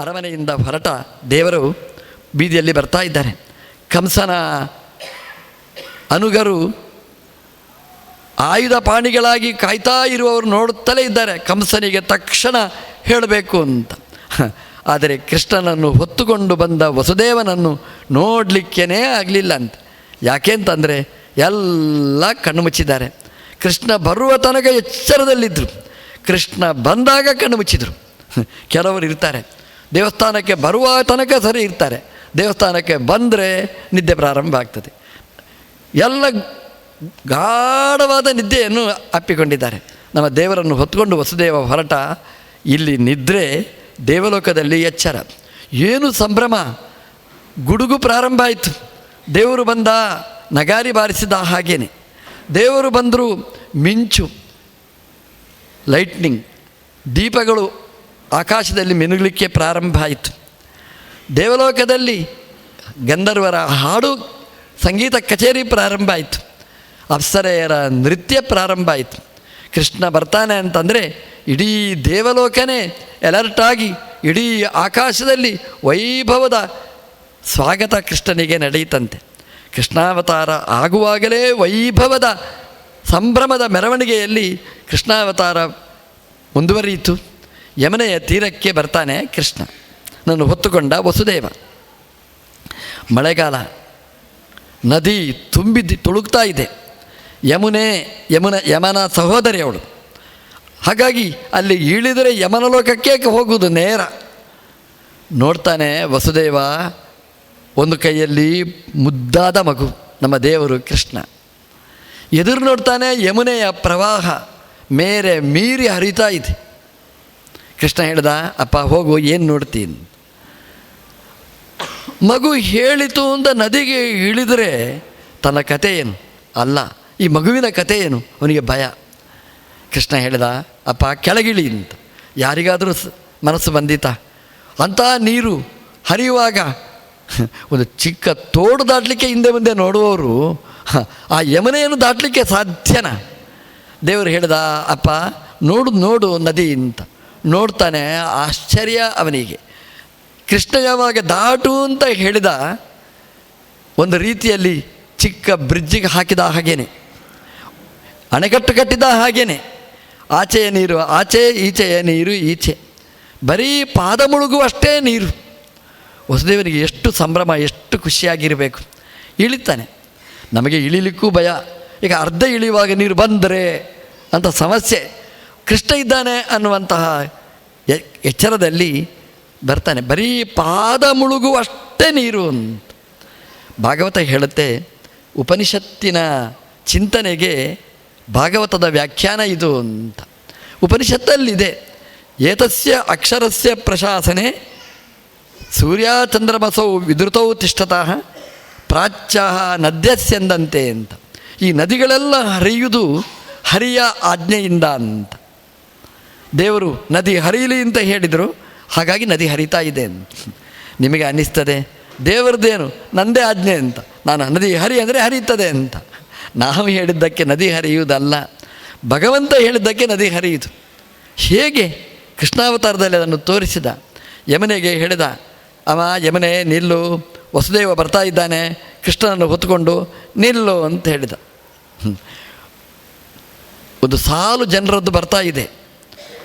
ಅರಮನೆಯಿಂದ ಹೊರಟ ದೇವರು ಬೀದಿಯಲ್ಲಿ ಬರ್ತಾ ಇದ್ದಾರೆ. ಕಂಸನ ಅನುಗರು ಆಯುಧ ಪಾಣಿಗಳಾಗಿ ಕಾಯ್ತಾ ಇರುವವರು ನೋಡುತ್ತಲೇ ಇದ್ದಾರೆ. ಕಂಸನಿಗೆ ತಕ್ಷಣ ಹೇಳಬೇಕು ಅಂತ. ಆದರೆ ಕೃಷ್ಣನನ್ನು ಹೊತ್ತುಕೊಂಡು ಬಂದ ವಸುದೇವನನ್ನು ನೋಡಲಿಕ್ಕೇನೇ ಆಗಲಿಲ್ಲ ಅಂತ. ಯಾಕೆ ಅಂತಂದರೆ ಎಲ್ಲ ಕಣ್ಣು ಮುಚ್ಚಿದ್ದಾರೆ. ಕೃಷ್ಣ ಬರುವ ತನಕ ಎಚ್ಚರದಲ್ಲಿದ್ದರು ಕೃಷ್ಣ ಬಂದಾಗ ಕಣ್ಣು ಮುಚ್ಚಿದರು. ಕೆಲವರು ಇರ್ತಾರೆ. ದೇವಸ್ಥಾನಕ್ಕೆ ಬರುವ ತನಕ ಸರಿ ಇರ್ತಾರೆ. ದೇವಸ್ಥಾನಕ್ಕೆ ಬಂದರೆ ನಿದ್ದೆ ಪ್ರಾರಂಭ ಆಗ್ತದೆ. ಎಲ್ಲ ಗಾಢವಾದ ನಿದ್ದೆಯನ್ನು ಅಪ್ಪಿಕೊಂಡಿದ್ದಾರೆ. ನಮ್ಮ ದೇವರನ್ನು ಹೊತ್ಕೊಂಡು ವಸುದೇವ ಹೊರಟ ಇಲ್ಲಿ ನಿದ್ರೆ ದೇವಲೋಕದಲ್ಲಿ ಎಚ್ಚರ. ಏನು ಸಂಭ್ರಮ? ಗುಡುಗು ಪ್ರಾರಂಭ ಆಯಿತು. ದೇವರು ಬಂದ ನಗಾರಿ ಬಾರಿಸಿದ ಹಾಗೇನೆ. ದೇವರು ಬಂದರು ಮಿಂಚು ಲೈಟ್ನಿಂಗ್ ದೀಪಗಳು ಆಕಾಶದಲ್ಲಿ ಮಿನುಗಲಿಕ್ಕೆ ಪ್ರಾರಂಭ ಆಯಿತು. ದೇವಲೋಕದಲ್ಲಿ ಗಂಧರ್ವರ ಹಾಡು ಸಂಗೀತ ಕಚೇರಿ ಪ್ರಾರಂಭ ಆಯಿತು. ಅಪ್ಸರೆಯರ ನೃತ್ಯ ಪ್ರಾರಂಭ ಆಯಿತು. ಕೃಷ್ಣ ಬರ್ತಾನೆ ಅಂತಂದರೆ ಇಡೀ ದೇವಲೋಕನೇ ಎಲರ್ಟ್ ಆಗಿ ಇಡೀ ಆಕಾಶದಲ್ಲಿ ವೈಭವದ ಸ್ವಾಗತ ಕೃಷ್ಣನಿಗೆ ನಡೆಯಿತಂತೆ. ಕೃಷ್ಣಾವತಾರ ಆಗುವಾಗಲೇ ವೈಭವದ ಸಂಭ್ರಮದ ಮೆರವಣಿಗೆಯಲ್ಲಿ ಕೃಷ್ಣಾವತಾರ ಮುಂದುವರಿಯಿತು. ಯಮನೆಯ ತೀರಕ್ಕೆ ಬರ್ತಾನೆ ಕೃಷ್ಣ. ನಾನು ಹೊತ್ತುಕೊಂಡ ವಸುದೇವ. ಮಳೆಗಾಲ. ನದಿ ತುಂಬಿ ತುಳುಕ್ತಾ ಇದೆ. ಯಮುನೆ, ಯಮುನ, ಯಮನ ಸಹೋದರಿ ಅವಳು. ಹಾಗಾಗಿ ಅಲ್ಲಿ ಇಳಿದರೆ ಯಮನ ಲೋಕಕ್ಕೆ ಹೋಗುವುದು ನೇರ. ನೋಡ್ತಾನೆ ವಸುದೇವ, ಒಂದು ಕೈಯಲ್ಲಿ ಮುದ್ದಾದ ಮಗು, ನಮ್ಮ ದೇವರು ಕೃಷ್ಣ. ಎದುರು ನೋಡ್ತಾನೆ ಯಮುನೆಯ ಪ್ರವಾಹ, ಮೇರೆ ಮೀರಿ ಹರಿತಾ ಇದೆ. ಕೃಷ್ಣ ಹೇಳ್ದ, ಅಪ್ಪ, ಹೋಗು, ಏನು ನೋಡ್ತೀನಿ? ಮಗು ಹೇಳಿತು ಅಂತ ನದಿಗೆ ಇಳಿದರೆ ತನ್ನ ಕತೆ ಏನು? ಅಲ್ಲ, ಈ ಮಗುವಿನ ಕತೆ ಏನು? ಅವನಿಗೆ ಭಯ. ಕೃಷ್ಣ ಹೇಳಿದ, ಅಪ್ಪ, ಕೆಳಗಿಳಿ ಅಂತ. ಯಾರಿಗಾದರೂ ಮನಸ್ಸು ಬಂದಿತಾ ಅಂಥ ನೀರು ಹರಿಯುವಾಗ ಒಂದು ಚಿಕ್ಕ ತೋಡು ದಾಟಲಿಕ್ಕೆ ಹಿಂದೆ ಮುಂದೆ ನೋಡುವವರು, ಆ ಯಮನೆಯನ್ನು ದಾಟಲಿಕ್ಕೆ ಸಾಧ್ಯನಾ? ದೇವರು ಹೇಳ್ದ, ಅಪ್ಪ, ನೋಡು ನೋಡು ನದಿ ಅಂತ. ನೋಡ್ತಾನೆ, ಆಶ್ಚರ್ಯ ಅವನಿಗೆ. ಕೃಷ್ಣ ಯಾವಾಗ ದಾಟು ಅಂತ ಹೇಳಿದ, ಒಂದು ರೀತಿಯಲ್ಲಿ ಚಿಕ್ಕ ಬ್ರಿಡ್ಜಿಗೆ ಹಾಕಿದ ಹಾಗೇನೆ. ಅಣೆಕಟ್ಟು ಕಟ್ಟಿದ ಹಾಗೇನೆ. ಆಚೆಯ ನೀರು, ಆಚೆ, ಈಚೆಯ ನೀರು, ಈಚೆ. ಬರೀ ಪಾದ ಮುಳುಗುವಷ್ಟೇ ನೀರು. ವಸುದೇವನಿಗೆ ಎಷ್ಟು ಸಂಭ್ರಮ, ಎಷ್ಟು ಖುಷಿಯಾಗಿರಬೇಕು. ಇಳಿತಾನೆ. ನಮಗೆ ಇಳಿಲಿಕ್ಕೂ ಭಯ. ಈಗ ಅರ್ಧ ಇಳಿಯುವಾಗ ನೀರು ಬಂದರೆ ಅಂತ ಸಮಸ್ಯೆ. ಕೃಷ್ಣ ಇದ್ದಾನೆ ಅನ್ನುವಂತಹ ಎಚ್ಚರದಲ್ಲಿ ಬರ್ತಾನೆ, ಬರೀ ಪಾದ ಮುಳುಗುವಷ್ಟೇ ನೀರು ಅಂತ ಭಾಗವತ ಹೇಳುತ್ತೆ, ಉಪನಿಷತ್ತಿನ ಚಿಂತನೆಗೆ ಭಾಗವತದ ವ್ಯಾಖ್ಯಾನ ಇದು ಅಂತ. ಉಪನಿಷತ್ತಲ್ಲಿದೆ, ಏತಸ್ಯ ಅಕ್ಷರಸ್ಯ ಪ್ರಶಾಸನೆ ಸೂರ್ಯಚಂದ್ರಮಸೌ ವಿದೃತೌ ತಿಷ್ಠತಃ ಪ್ರಾಚ್ಯ ನದ್ಯಸ್ಯಂದಂತೆ ಅಂತ. ಈ ನದಿಗಳೆಲ್ಲ ಹರಿಯುವುದು ಹರಿಯ ಆಜ್ಞೆಯಿಂದ ಅಂತ. ದೇವರು ನದಿ ಹರಿಯಲಿ ಅಂತ ಹೇಳಿದರು. ಹಾಗಾಗಿ ನದಿ ಹರಿತಾ ಇದೆ ಅಂತ. ನಿಮಗೆ ಅನ್ನಿಸ್ತದೆ? ದೇವರದ್ದೇನು ನಂದೇ ಆಜ್ಞೆ ಅಂತ. ನಾನು ನದಿ ಹರಿ ಅಂದರೆ ಹರಿಯುತ್ತದೆ ಅಂತ. ನಾವು ಹೇಳಿದ್ದಕ್ಕೆ ನದಿ ಹರಿಯುವುದಲ್ಲ. ಭಗವಂತ ಹೇಳಿದ್ದಕ್ಕೆ ನದಿ ಹರಿಯಿತು ಹೇಗೆ? ಕೃಷ್ಣಾವತಾರದಲ್ಲಿ ಅದನ್ನು ತೋರಿಸಿದ. ಯಮನೆಗೆ ಹೇಳಿದ, ಅವ ಯಮನೆ ನಿಲ್ಲು, ವಸುದೇವ ಬರ್ತಾ ಇದ್ದಾನೆ, ಕೃಷ್ಣನನ್ನು ಹೊತ್ತುಕೊಂಡು ನಿಲ್ಲು ಅಂತ ಹೇಳಿದ. ಒಂದು ಸಾಲು ಜನರದ್ದು ಬರ್ತಾ ಇದೆ.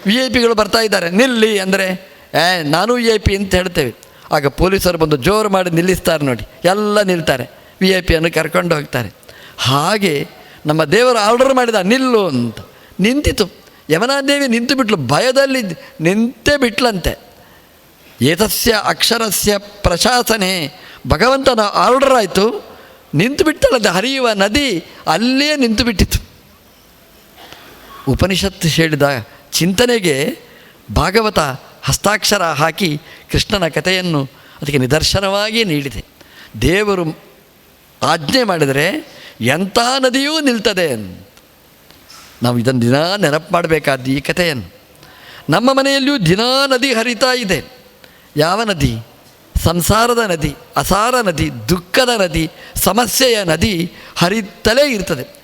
ವಿ ಐ ಪಿಗಳು ಬರ್ತಾ ಇದ್ದಾರೆ. ನಿಲ್ಲಿ ಅಂದರೆ, ಏ, ನಾನು ವಿ ಐ ಪಿ ಅಂತ ಹೇಳ್ತೇವೆ. ಆಗ ಪೊಲೀಸರು ಬಂದು ಜೋರು ಮಾಡಿ ನಿಲ್ಲಿಸ್ತಾರೆ ನೋಡಿ. ಎಲ್ಲ ನಿಲ್ತಾರೆ. ವಿ ಐ ಪಿಯನ್ನು ಕರ್ಕೊಂಡು ಹೋಗ್ತಾರೆ. ಹಾಗೆ ನಮ್ಮ ದೇವರು ಆರ್ಡರ್ ಮಾಡಿದ, ನಿಲ್ಲು ಅಂತ. ನಿಂತಿತು. ಯಮನಾದೇವಿ ನಿಂತು ಬಿಟ್ಲು. ಭಯದಲ್ಲಿ ನಿಂತೇ ಬಿಟ್ಲಂತೆ. ಏತಸ್ಯ ಅಕ್ಷರಸ್ಯ ಪ್ರಶಾಸನೆ. ಭಗವಂತನ ಆರ್ಡರ್ ಆಯಿತು. ನಿಂತು ಬಿಟ್ಟಲ್ಲದೆ ಹರಿಯುವ ನದಿ ಅಲ್ಲೇ ನಿಂತು ಬಿಟ್ಟಿತು. ಉಪನಿಷತ್ತು ಹೇಳಿದ ಚಿಂತನೆಗೆ ಭಾಗವತ ಹಸ್ತಾಕ್ಷರ ಹಾಕಿ ಕೃಷ್ಣನ ಕಥೆಯನ್ನು ಅದಕ್ಕೆ ನಿದರ್ಶನವಾಗಿ ನೀಡಿದೆ. ದೇವರು ಆಜ್ಞೆ ಮಾಡಿದರೆ ಎಂಥ ನದಿಯೂ ನಿಲ್ತದೆ ನಾವು ಇದನ್ನು ದಿನಾ ನೆನಪು ಮಾಡಬೇಕಾದ್ದು ಈ ಕಥೆಯನ್ನು. ನಮ್ಮ ಮನೆಯಲ್ಲಿಯೂ ದಿನಾ ನದಿ ಹರಿತಾ ಇದೆ. ಯಾವ ನದಿ? ಸಂಸಾರದ ನದಿ, ಅಸಾರ ನದಿ, ದುಃಖದ ನದಿ, ಸಮಸ್ಯೆಯ ನದಿ ಹರಿತಲೇ ಇರ್ತದೆ.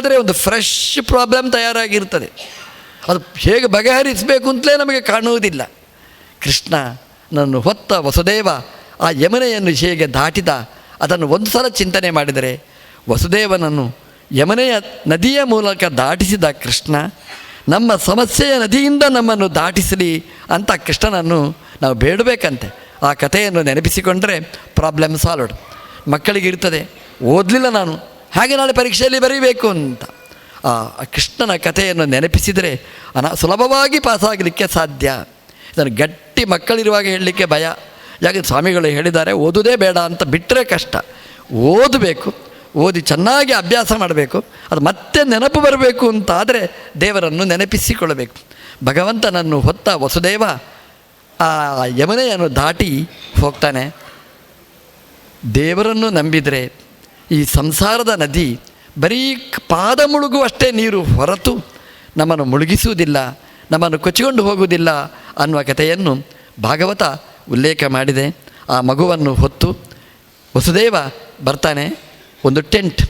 ಆದರೆ ಒಂದು ಫ್ರೆಶ್ ಪ್ರಾಬ್ಲಮ್ ತಯಾರಾಗಿರ್ತದೆ. ಅದು ಹೇಗೆ ಬಗೆಹರಿಸಬೇಕು ಅಂತಲೇ ನಮಗೆ ಕಾಣುವುದಿಲ್ಲ. ಕೃಷ್ಣ, ನನ್ನ ಹೊತ್ತ ವಸುದೇವ ಆ ಯಮನೆಯನ್ನು ಹೇಗೆ ದಾಟಿದ, ಅದನ್ನು ಒಂದು ಸಲ ಚಿಂತನೆ ಮಾಡಿದರೆ, ವಸುದೇವನನ್ನು ಯಮನೆಯ ನದಿಯ ಮೂಲಕ ದಾಟಿಸಿದ ಕೃಷ್ಣ, ನಮ್ಮ ಸಮಸ್ಯೆಯ ನದಿಯಿಂದ ನಮ್ಮನ್ನು ದಾಟಿಸಲಿ ಅಂತ ಕೃಷ್ಣನನ್ನು ನಾವು ಬೇಡಬೇಕಂತೆ. ಆ ಕಥೆಯನ್ನು ನೆನಪಿಸಿಕೊಂಡರೆ ಪ್ರಾಬ್ಲಮ್ ಸಾಲ್ವ್ಡ್ ಮಕ್ಕಳಿಗೆ ಇರ್ತದೆ, ಓದಲಿಲ್ಲ ನಾನು. ಹಾಗೆ ನಾಳೆ ಪರೀಕ್ಷೆಯಲ್ಲಿ ಬರೀಬೇಕು ಅಂತ. ಆ ಕೃಷ್ಣನ ಕಥೆಯನ್ನು ನೆನಪಿಸಿದರೆ ಅನ ಸುಲಭವಾಗಿ ಪಾಸಾಗಲಿಕ್ಕೆ ಸಾಧ್ಯ. ಇದನ್ನು ಗಟ್ಟಿ ಮಕ್ಕಳಿರುವಾಗ ಹೇಳಲಿಕ್ಕೆ ಭಯ. ಯಾಕೆ ಸ್ವಾಮಿಗಳು ಹೇಳಿದ್ದಾರೆ, ಓದುದೇ ಬೇಡ ಅಂತ ಬಿಟ್ಟರೆ ಕಷ್ಟ. ಓದಬೇಕು, ಓದಿ ಚೆನ್ನಾಗಿ ಅಭ್ಯಾಸ ಮಾಡಬೇಕು, ಅದು ಮತ್ತೆ ನೆನಪು ಬರಬೇಕು ಅಂತಾದರೆ ದೇವರನ್ನು ನೆನಪಿಸಿಕೊಳ್ಳಬೇಕು. ಭಗವಂತನನ್ನು ಹೊತ್ತ ವಸುದೇವ ಆ ಯಮನೆಯನ್ನು ದಾಟಿ ಹೋಗ್ತಾನೆ. ದೇವರನ್ನು ನಂಬಿದರೆ ಈ ಸಂಸಾರದ ನದಿ ಬರೀ ಪಾದ ಮುಳುಗುವಷ್ಟೇ ನೀರು ಹೊರತು ನಮ್ಮನ್ನು ಮುಳುಗಿಸುವುದಿಲ್ಲ, ನಮ್ಮನ್ನು ಕೊಚ್ಚಿಕೊಂಡು ಹೋಗುವುದಿಲ್ಲ ಅನ್ನುವ ಕಥೆಯನ್ನು ಭಾಗವತ ಉಲ್ಲೇಖ ಮಾಡಿದೆ. ಆ ಮಗುವನ್ನು ಹೊತ್ತು ವಸುದೇವ ಬರ್ತಾನೆ ಒಂದು ಟೆಂಟ್,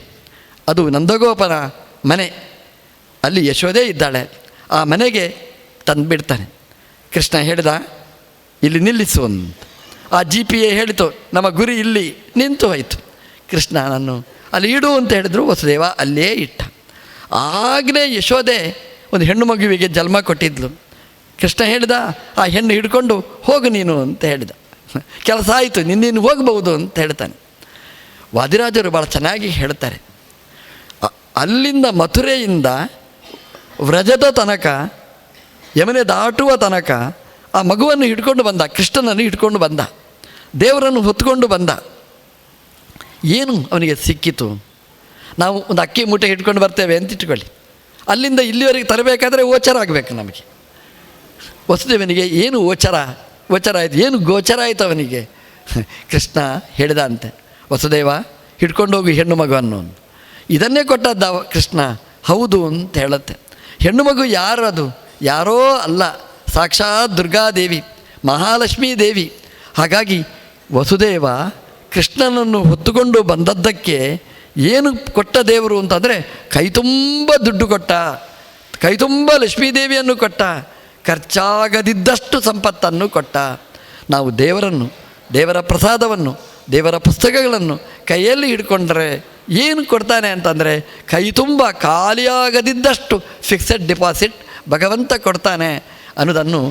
ಅದು ನಂದಗೋಪನ ಮನೆ, ಅಲ್ಲಿ ಯಶೋದೇ ಇದ್ದಾಳೆ. ಆ ಮನೆಗೆ ತಂದುಬಿಡ್ತಾನೆ ಕೃಷ್ಣ ಹೇಳಿದ, ಇಲ್ಲಿ ನಿಲ್ಲಿಸು ಅಂತ ಆ ಜಿ ಪಿ ಎ ಹೇಳಿತು, ನಮ್ಮ ಗುರಿ ಇಲ್ಲಿ ನಿಂತು ಹೋಯಿತು. ಕೃಷ್ಣ ನಾನು ಅಲ್ಲಿ ಇಡು ಅಂತ ಹೇಳಿದ್ರು, ವಸುದೇವ, ಅಲ್ಲೇ ಇಟ್ಟ. ಆಗಲೇ ಯಶೋದೆ ಒಂದು ಹೆಣ್ಣು ಮಗುವಿಗೆ ಜನ್ಮ ಕೊಟ್ಟಿದ್ಲು. ಕೃಷ್ಣ ಹೇಳಿದ, ಆ ಹೆಣ್ಣು ಹಿಡ್ಕೊಂಡು ಹೋಗು ನೀನು ಅಂತ ಹೇಳಿದ. ಕೆಲಸ ಆಯಿತು, ನಿನ್ನೇನು ಹೋಗಬಹುದು ಅಂತ ಹೇಳ್ತಾನೆ. ವಾದಿರಾಜರು ಭಾಳ ಚೆನ್ನಾಗಿ ಹೇಳ್ತಾರೆ. ಅಲ್ಲಿಂದ ಮಥುರೆಯಿಂದ ವ್ರಜದ ತನಕ, ಯಮನೆ ದಾಟುವ ತನಕ ಆ ಮಗುವನ್ನು ಹಿಡ್ಕೊಂಡು ಬಂದ, ಕೃಷ್ಣನನ್ನು ಹಿಡ್ಕೊಂಡು ಬಂದ, ದೇವರನ್ನು ಹೊತ್ಕೊಂಡು ಬಂದ. ಏನು ಅವನಿಗೆ ಸಿಕ್ಕಿತು? ನಾವು ಒಂದು ಅಕ್ಕಿ ಮೂಟೆ ಹಿಡ್ಕೊಂಡು ಬರ್ತೇವೆ ಅಂತ ಇಟ್ಕೊಳ್ಳಿ. ಅಲ್ಲಿಂದ ಇಲ್ಲಿವರೆಗೆ ತರಬೇಕಾದ್ರೆ ಓಚರ ಆಗಬೇಕು ನಮಗೆ. ವಸುದೇವನಿಗೆ ಏನು ಓಚರ ಓಚರ ಆಯಿತು. ಏನು ಗೋಚರ ಆಯಿತು ಅವನಿಗೆ? ಕೃಷ್ಣ ಹೇಳಿದ ಅಂತೆ ವಸುದೇವ, ಹಿಡ್ಕೊಂಡು ಹೋಗಿ ಹೆಣ್ಣು ಮಗುವನ್ನು ಇದನ್ನೇ ಕೊಟ್ಟದ್ದ ಕೃಷ್ಣ. ಹೌದು ಅಂತ ಹೇಳುತ್ತೆ. ಹೆಣ್ಣು ಮಗು ಯಾರು ಅದು? ಯಾರೋ ಅಲ್ಲ. ಸಾಕ್ಷಾತ್ ದುರ್ಗಾದೇವಿ, ಮಹಾಲಕ್ಷ್ಮೀ ದೇವಿ. ಹಾಗಾಗಿ ವಸುದೇವ ಕೃಷ್ಣನನ್ನು ಹೊತ್ತುಕೊಂಡು ಬಂದದ್ದಕ್ಕೆ ಏನು ಕೊಟ್ಟ ದೇವರು ಅಂತಂದರೆ ಕೈ ತುಂಬ ದುಡ್ಡು ಕೊಟ್ಟ, ಕೈ ತುಂಬ ಲಕ್ಷ್ಮೀದೇವಿಯನ್ನು ಕೊಟ್ಟ, ಖರ್ಚಾಗದಿದ್ದಷ್ಟು ಸಂಪತ್ತನ್ನು ಕೊಟ್ಟ. ನಾವು ದೇವರನ್ನು, ದೇವರ ಪ್ರಸಾದವನ್ನು, ದೇವರ ಪುಸ್ತಕಗಳನ್ನು ಕೈಯಲ್ಲಿ ಹಿಡ್ಕೊಂಡ್ರೆ ಏನು ಕೊಡ್ತಾನೆ ಅಂತಂದರೆ ಕೈ ತುಂಬ ಖಾಲಿಯಾಗದಿದ್ದಷ್ಟು ಫಿಕ್ಸೆಡ್ ಡಿಪಾಸಿಟ್ ಭಗವಂತ ಕೊಡ್ತಾನೆ ಅನ್ನೋದನ್ನು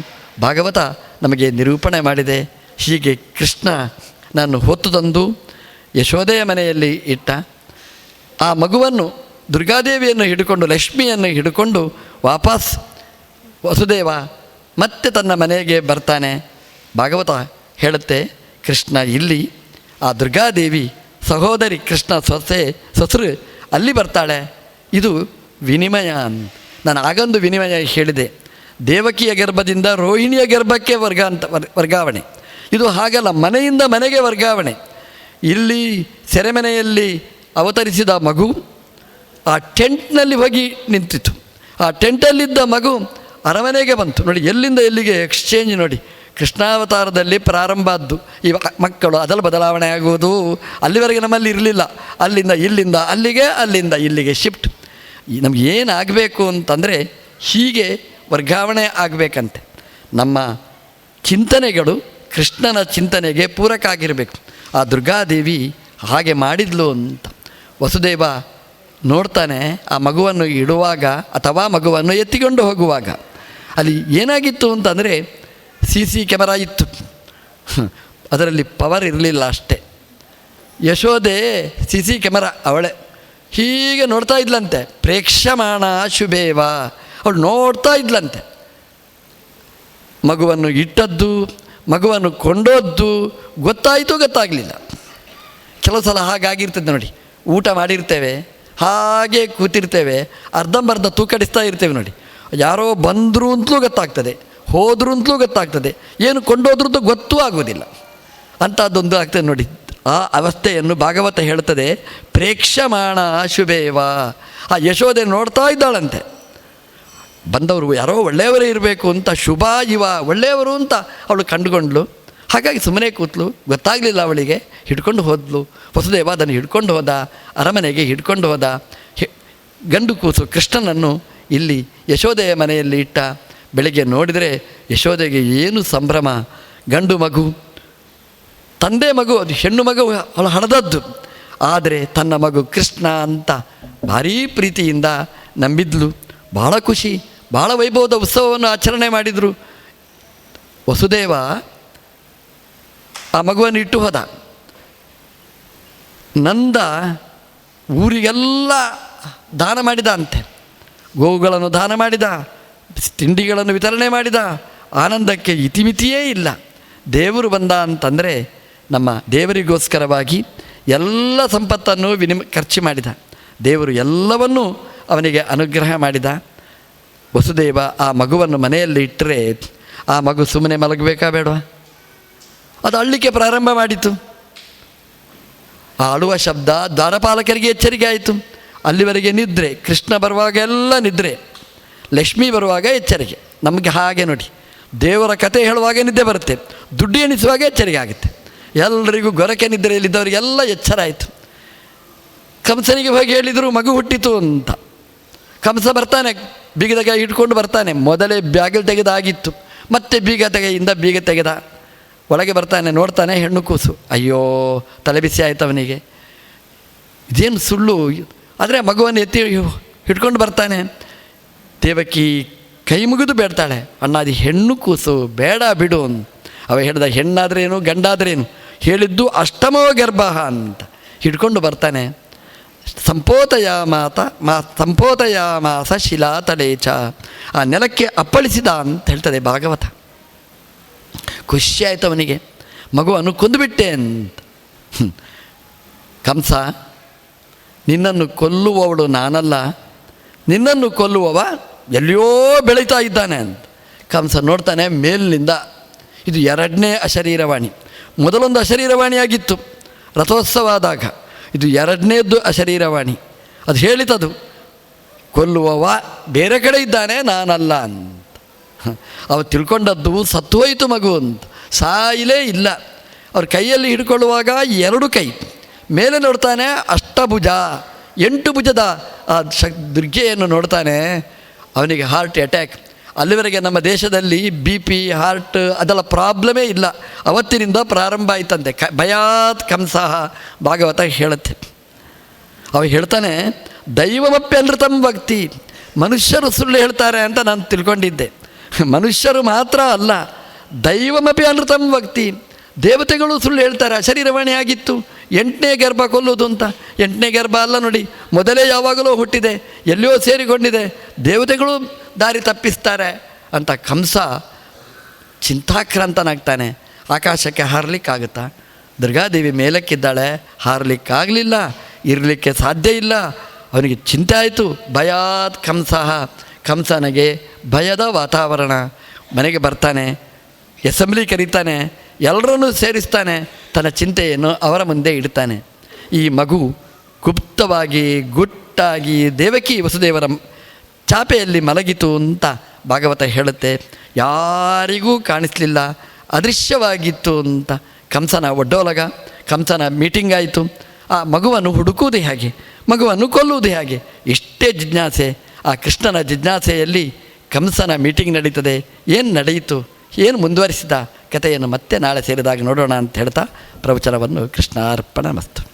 ಭಾಗವತ ನಮಗೆ ನಿರೂಪಣೆ ಮಾಡಿದೆ. ಹೀಗೆ ಕೃಷ್ಣ ನಾನು ಹೊತ್ತು ತಂದು ಯಶೋದೆಯ ಮನೆಯಲ್ಲಿ ಇಟ್ಟ. ಆ ಮಗುವನ್ನು ದುರ್ಗಾದೇವಿಯನ್ನು ಹಿಡ್ಕೊಂಡು, ಲಕ್ಷ್ಮಿಯನ್ನು ಹಿಡ್ಕೊಂಡು ವಾಪಸ್ ವಸುದೇವ ಮತ್ತೆ ತನ್ನ ಮನೆಗೆ ಬರ್ತಾನೆ. ಭಾಗವತ ಹೇಳುತ್ತೆ, ಕೃಷ್ಣ ಇಲ್ಲಿ, ಆ ದುರ್ಗಾದೇವಿ ಸಹೋದರಿ ಕೃಷ್ಣ ಸೊಸೆ, ಸೊಸರು ಅಲ್ಲಿ ಬರ್ತಾಳೆ. ಇದು ವಿನಿಮಯ ನಾನು ಆಗೊಂದು ವಿನಿಮಯ ಹೇಳಿದೆ. ದೇವಕಿಯ ಗರ್ಭದಿಂದ ರೋಹಿಣಿಯ ಗರ್ಭಕ್ಕೆ ವರ್ಗ ಅಂತ ವರ್ಗಾವಣೆ. ಇದು ಹಾಗಲ್ಲ, ಮನೆಯಿಂದ ಮನೆಗೆ ವರ್ಗಾವಣೆ. ಇಲ್ಲಿ ಸೆರೆಮನೆಯಲ್ಲಿ ಅವತರಿಸಿದ ಮಗು ಆ ಟೆಂಟ್ನಲ್ಲಿ ಹೋಗಿ ನಿಂತಿತು ಆ ಟೆಂಟಲ್ಲಿದ್ದ ಮಗು ಅರಮನೆಗೆ ಬಂತು. ನೋಡಿ, ಎಲ್ಲಿಂದ ಎಲ್ಲಿಗೆ ಎಕ್ಸ್ಚೇಂಜ್ ನೋಡಿ. ಕೃಷ್ಣಾವತಾರದಲ್ಲಿ ಪ್ರಾರಂಭ ಆದ್ದು. ಈ ಮಕ್ಕಳು ಅದಲು ಬದಲಾವಣೆ ಆಗುವುದು ಅಲ್ಲಿವರೆಗೆ ನಮ್ಮಲ್ಲಿ ಇರಲಿಲ್ಲ. ಅಲ್ಲಿಂದ ಇಲ್ಲಿಂದ, ಅಲ್ಲಿಗೆ, ಅಲ್ಲಿಂದ ಇಲ್ಲಿಗೆ ಶಿಫ್ಟ್ ನಮ್ಗೆ ಏನಾಗಬೇಕು ಅಂತಂದರೆ ಹೀಗೆ ವರ್ಗಾವಣೆ ಆಗಬೇಕಂತೆ. ನಮ್ಮ ಚಿಂತನೆಗಳು ಕೃಷ್ಣನ ಚಿಂತನೆಗೆ ಪೂರಕ ಆಗಿರಬೇಕು ಆ ದುರ್ಗಾದೇವಿ ಹಾಗೆ ಮಾಡಿದ್ಲು ಅಂತ. ವಸುದೇವ ನೋಡ್ತಾನೆ, ಆ ಮಗುವನ್ನು ಇಡುವಾಗ ಅಥವಾ ಮಗುವನ್ನು ಎತ್ತಿಕೊಂಡು ಹೋಗುವಾಗ. ಅಲ್ಲಿ ಏನಾಗಿತ್ತು ಅಂತಂದರೆ ಸಿ ಸಿ ಕ್ಯಾಮರಾ ಇತ್ತು. ಅದರಲ್ಲಿ ಪವರ್ ಇರಲಿಲ್ಲ ಅಷ್ಟೇ. ಯಶೋದೆ ಸಿ ಸಿ ಕ್ಯಾಮರಾ, ಅವಳೆ ಹೀಗೆ ನೋಡ್ತಾ ಇದ್ಲಂತೆ. ಪ್ರೇಕ್ಷಮಾಣ ಶುಭೇವ. ಅವಳು ನೋಡ್ತಾ ಇದ್ಲಂತೆ. ಮಗುವನ್ನು ಇಟ್ಟದ್ದು ಮಗುವನ್ನು ಕೊಂಡೋದ್ದು ಗೊತ್ತಾಯಿತು ಗೊತ್ತಾಗಲಿಲ್ಲ. ಕೆಲವು ಸಲ ಹಾಗಾಗಿರ್ತದೆ ನೋಡಿ. ಊಟ ಮಾಡಿರ್ತೇವೆ, ಹಾಗೆ ಕೂತಿರ್ತೇವೆ, ಅರ್ಧಂಬರ್ಧ ತೂಕಡಿಸ್ತಾ ಇರ್ತೇವೆ ನೋಡಿ. ಯಾರೋ ಬಂದರು ಅಂತಲೂ ಗೊತ್ತಾಗ್ತದೆ, ಹೋದ್ರು ಅಂತಲೂ ಗೊತ್ತಾಗ್ತದೆ, ಏನು ಕೊಂಡೋದ್ರದ್ದು ಗೊತ್ತೂ ಆಗೋದಿಲ್ಲ ಅಂಥದ್ದೊಂದು ಆಗ್ತದೆ ನೋಡಿ. ಆ ಅವಸ್ಥೆಯನ್ನು ಭಾಗವತ ಹೇಳ್ತದೆ, ಪ್ರೇಕ್ಷಮಾಣ ಶುಭೇವಾ. ಆ ಯಶೋದೆ ನೋಡ್ತಾ ಇದ್ದಾಳಂತೆ. ಬಂದವರು ಯಾರೋ ಒಳ್ಳೆಯವರೇ ಇರಬೇಕು ಅಂತ ಶುಭ, ಇವ ಒಳ್ಳೆಯವರು ಅಂತ ಅವಳು ಕಂಡುಕೊಂಡ್ಳು. ಹಾಗಾಗಿ ಸುಮ್ಮನೆ ಕೂತ್ಲು ಗೊತ್ತಾಗಲಿಲ್ಲ ಅವಳಿಗೆ. ಹಿಡ್ಕೊಂಡು ಹೋದ್ಲು. ವಸುದೇವ ಅದನ್ನು ಹಿಡ್ಕೊಂಡು ಹೋದ, ಅರಮನೆಗೆ ಹಿಡ್ಕೊಂಡು ಹೋದ. ಗಂಡು ಕೂಸು ಕೃಷ್ಣನನ್ನು ಇಲ್ಲಿ ಯಶೋದೆಯ ಮನೆಯಲ್ಲಿ ಇಟ್ಟ. ಬೆಳಗ್ಗೆ ನೋಡಿದರೆ ಯಶೋದೆಗೆ ಏನು ಸಂಭ್ರಮ. ಗಂಡು ಮಗು, ತಂದೆ ಮಗು, ಅದು ಹೆಣ್ಣು ಮಗು ಅವಳು ಹಣದದ್ದು. ಆದರೆ ತನ್ನ ಮಗು ಕೃಷ್ಣ ಅಂತ ಭಾರೀ ಪ್ರೀತಿಯಿಂದ ನಂಬಿದ್ಲು. ಭಾಳ ಖುಷಿ. ಭಾಳ ವೈಭವದ ಉತ್ಸವವನ್ನು ಆಚರಣೆ ಮಾಡಿದರು. ವಸುದೇವ ಆ ಮಗುವನ್ನು ಇಟ್ಟು ಹೋದ. ನಂದ ಊರಿಗೆಲ್ಲ ದಾನ ಮಾಡಿದ ಅಂತೆ ಗೋವುಗಳನ್ನು ದಾನ ಮಾಡಿದ, ತಿಂಡಿಗಳನ್ನು ವಿತರಣೆ ಮಾಡಿದ. ಆನಂದಕ್ಕೆ ಇತಿಮಿತಿಯೇ ಇಲ್ಲ. ದೇವರು ಬಂದ ಅಂತಂದರೆ ನಮ್ಮ ದೇವರಿಗೋಸ್ಕರವಾಗಿ ಎಲ್ಲ ಸಂಪತ್ತನ್ನು ವಿನಿಮ ಖರ್ಚು ಮಾಡಿದ. ದೇವರು ಎಲ್ಲವನ್ನೂ ಅವನಿಗೆ ಅನುಗ್ರಹ ಮಾಡಿದ. ವಸುದೇವ, ಆ ಮಗುವನ್ನು ಮನೆಯಲ್ಲಿ ಇಟ್ಟರೆ ಆ ಮಗು ಸುಮ್ಮನೆ ಮಲಗಬೇಕಾ ಬೇಡವಾ? ಅದು ಅಳ್ಳಿಕೆ ಪ್ರಾರಂಭ ಮಾಡಿತು. ಆ ಅಳುವ ಶಬ್ದ ದ್ವಾರಪಾಲಕರಿಗೆ ಎಚ್ಚರಿಕೆ ಆಯಿತು. ಅಲ್ಲಿವರೆಗೆ ನಿದ್ರೆ, ಕೃಷ್ಣ ಬರುವಾಗ ಎಲ್ಲ ನಿದ್ರೆ, ಲಕ್ಷ್ಮಿ ಬರುವಾಗ ಎಚ್ಚರಿಕೆ. ನಮಗೆ ಹಾಗೆ ನೋಡಿ, ದೇವರ ಕತೆ ಹೇಳುವಾಗ ನಿದ್ದೆ ಬರುತ್ತೆ, ದುಡ್ಡು ಎಣಿಸುವಾಗ ಎಚ್ಚರಿಕೆ ಆಗುತ್ತೆ. ಎಲ್ಲರಿಗೂ ಗೊರಕೆ ನಿದ್ರೆಯಲ್ಲಿದ್ದವರಿಗೆಲ್ಲ ಎಚ್ಚರ ಆಯಿತು. ಕಂಸನಿಗೆ ಹೋಗಿ ಹೇಳಿದರು, ಮಗು ಹುಟ್ಟಿತು ಅಂತ. ಕಂಸ ಬರ್ತಾನೆ ಬೀಗದ ಇಟ್ಕೊಂಡು ಬರ್ತಾನೆ. ಮೊದಲೇ ಬ್ಯಾಗಲ್ ತೆಗೆದಾಗಿತ್ತು. ಮತ್ತೆ ಬೀಗ ತೆಗೆಯಿಂದ ಬೀಗ ತೆಗೆದ. ಒಳಗೆ ಬರ್ತಾನೆ, ನೋಡ್ತಾನೆ ಹೆಣ್ಣು ಕೂಸು. ಅಯ್ಯೋ, ತಲೆ ಬಿಸಿ ಆಯ್ತು ಅವನಿಗೆ. ಇದೇನು ಸುಳ್ಳು? ಆದರೆ ಮಗುವನ್ನು ಎತ್ತಿ ಹಿಡ್ಕೊಂಡು ಬರ್ತಾನೆ. ದೇವಕಿ ಕೈ ಮುಗಿದು ಬೇಡ್ತಾಳೆ. ಅಣ್ಣ ಅದು ಹೆಣ್ಣು ಕೂಸು, ಬೇಡ ಬಿಡು ಅಂತ. ಅವ ಹೇಳ್ದ ಹೆಣ್ಣಾದ್ರೇನು, ಗಂಡಾದ್ರೇನು? ಹೇಳಿದ್ದು ಅಷ್ಟಮೋ ಗರ್ಭ ಅಂತ. ಹಿಡ್ಕೊಂಡು ಬರ್ತಾನೆ. ಸಂಪೋತಯ ಮಾತ ಮಾ ಸಂಪೋತಯ ಮಾಸ ಶಿಲಾ ತಡೇಚ ಆ ನೆಲಕ್ಕೆ ಅಪ್ಪಳಿಸಿದ ಅಂತ ಹೇಳ್ತದೆ ಭಾಗವತ. ಖುಷಿ ಆಯಿತು ಅವನಿಗೆ ಮಗುವನ್ನು ಕೊಂದುಬಿಟ್ಟೆ ಅಂತ. ಕಂಸ, ನಿನ್ನನ್ನು ಕೊಲ್ಲುವವಳು ನಾನಲ್ಲ. ನಿನ್ನನ್ನು ಕೊಲ್ಲುವವ ಎಲ್ಲಿಯೋ ಬೆಳೀತಾ ಇದ್ದಾನೆ ಅಂತ. ಕಂಸ ನೋಡ್ತಾನೆ ಮೇಲಿನಿಂದ. ಇದು ಎರಡನೇ ಅಶರೀರವಾಣಿ. ಮೊದಲೊಂದು ಅಶರೀರವಾಣಿಯಾಗಿತ್ತು. ರಥೋತ್ಸವ ಆದಾಗ. ಇದು ಎರಡನೇದ್ದು ಅಶರೀರವಾಣಿ. ಅದು ಹೇಳಿತದು, ಕೊಲ್ಲುವವ ಬೇರೆ ಕಡೆ ಇದ್ದಾನೆ, ನಾನಲ್ಲ ಅಂತ. ಅವ ತಿಳ್ಕೊಂಡದ್ದು, ಸತ್ತು ಹೋಯಿತು ಮಗು ಅಂತ. ಸಾಯಿಲೇ ಇಲ್ಲ. ಅವ್ರ ಕೈಯಲ್ಲಿ ಹಿಡ್ಕೊಳ್ಳುವಾಗ ಎರಡು ಕೈ. ಮೇಲೆ ನೋಡ್ತಾನೆ, ಅಷ್ಟಭುಜ, ಎಂಟು ಭುಜದ ಆ ಶ, ದುರ್ಗೆಯನ್ನು ನೋಡ್ತಾನೆ. ಅವನಿಗೆ ಹಾರ್ಟ್ ಅಟ್ಯಾಕ್ ಅಲ್ಲಿವರೆಗೆ ನಮ್ಮ ದೇಶದಲ್ಲಿ ಬಿ ಪಿ, ಹಾರ್ಟ್ ಅದೆಲ್ಲ ಪ್ರಾಬ್ಲಮೇ ಇಲ್ಲ. ಅವತ್ತಿನಿಂದ ಪ್ರಾರಂಭ ಆಯ್ತಂತೆ. ಕ ಭಯಾತ್ ಕಂಸಹ ಭಾಗವತ ಹೇಳುತ್ತೆ. ಅವ ಹೇಳ್ತಾನೆ ದೈವಮಪ್ಯನೃತಂ ಭಕ್ತಿ. ಮನುಷ್ಯರು ಸುಳ್ಳು ಹೇಳ್ತಾರೆ ಅಂತ ನಾನು ತಿಳ್ಕೊಂಡಿದ್ದೆ. ಮನುಷ್ಯರು ಮಾತ್ರ ಅಲ್ಲ ದೈವಮಪಿ ಅನೃತಂ ಭಕ್ತಿ. ದೇವತೆಗಳು ಸುಳ್ಳು ಹೇಳ್ತಾರೆ, ಅಶರೀರವಾಣಿ ಆಗಿತ್ತು. ಎಂಟನೇ ಗರ್ಭ ಕೊಲ್ಲೋದು ಅಂತ. ಎಂಟನೇ ಗರ್ಭ ಅಲ್ಲ ನೋಡಿ, ಮೊದಲೇ ಯಾವಾಗಲೂ ಹುಟ್ಟಿದೆ, ಎಲ್ಲಿಯೋ ಸೇರಿಕೊಂಡಿದೆ. ದೇವತೆಗಳು ದಾರಿ ತಪ್ಪಿಸ್ತಾರೆ ಅಂತ ಕಂಸ ಚಿಂತಾಕ್ರಾಂತನಾಗ್ತಾನೆ. ಆಕಾಶಕ್ಕೆ ಹಾರಲಿಕ್ಕಾಗುತ್ತಾ? ದುರ್ಗಾದೇವಿ ಮೇಲಕ್ಕಿದ್ದಾಳೆ, ಹಾರಲಿಕ್ಕಾಗಲಿಲ್ಲ, ಇರಲಿಕ್ಕೆ ಸಾಧ್ಯ ಇಲ್ಲ. ಅವನಿಗೆ ಚಿಂತೆ ಆಯಿತು, ಭಯಾತ್ ಕಂಸ. ಕಂಸನಿಗೆ ಭಯದ ವಾತಾವರಣ. ಮನೆಗೆ ಬರ್ತಾನೆ ಎಸೆಂಬ್ಲಿ ಕರೀತಾನೆ ಎಲ್ಲರನ್ನೂ ಸೇರಿಸ್ತಾನೆ, ತನ್ನ ಚಿಂತೆಯನ್ನು ಅವರ ಮುಂದೆ ಇಡ್ತಾನೆ. ಈ ಮಗು ಗುಪ್ತವಾಗಿ, ಗುಟ್ಟಾಗಿ ದೇವಕಿ ವಸುದೇವರ ಚಾಪೆಯಲ್ಲಿ ಮಲಗಿತು ಅಂತ ಭಾಗವತ ಹೇಳುತ್ತೆ, ಯಾರಿಗೂ ಕಾಣಿಸ್ಲಿಲ್ಲ, ಅದೃಶ್ಯವಾಗಿತ್ತು ಅಂತ. ಕಂಸನ ಒಡ್ಡೋಲಗ, ಕಂಸನ ಮೀಟಿಂಗ್ ಆಯಿತು. ಆ ಮಗುವನ್ನು ಹುಡುಕುವುದು ಹೇಗೆ? ಮಗುವನ್ನು ಕೊಲ್ಲುವುದು ಹೇಗೆ? ಇಷ್ಟೇ ಜಿಜ್ಞಾಸೆ. ಆ ಕೃಷ್ಣನ ಜಿಜ್ಞಾಸೆಯಲ್ಲಿ ಕಂಸನ ಮೀಟಿಂಗ್ ನಡೀತದೆ. ಏನು ನಡೆಯಿತು? ಏನು ಮುಂದುವರಿಸಿದ? ಕಥೆಯನ್ನು ಮತ್ತೆ ನಾಳೆ ಸೇರಿದಾಗ ನೋಡೋಣ ಅಂತ ಹೇಳ್ತಾ ಪ್ರವಚನವನ್ನು ಕೃಷ್ಣ ಅರ್ಪಣ ಮಸ್ತು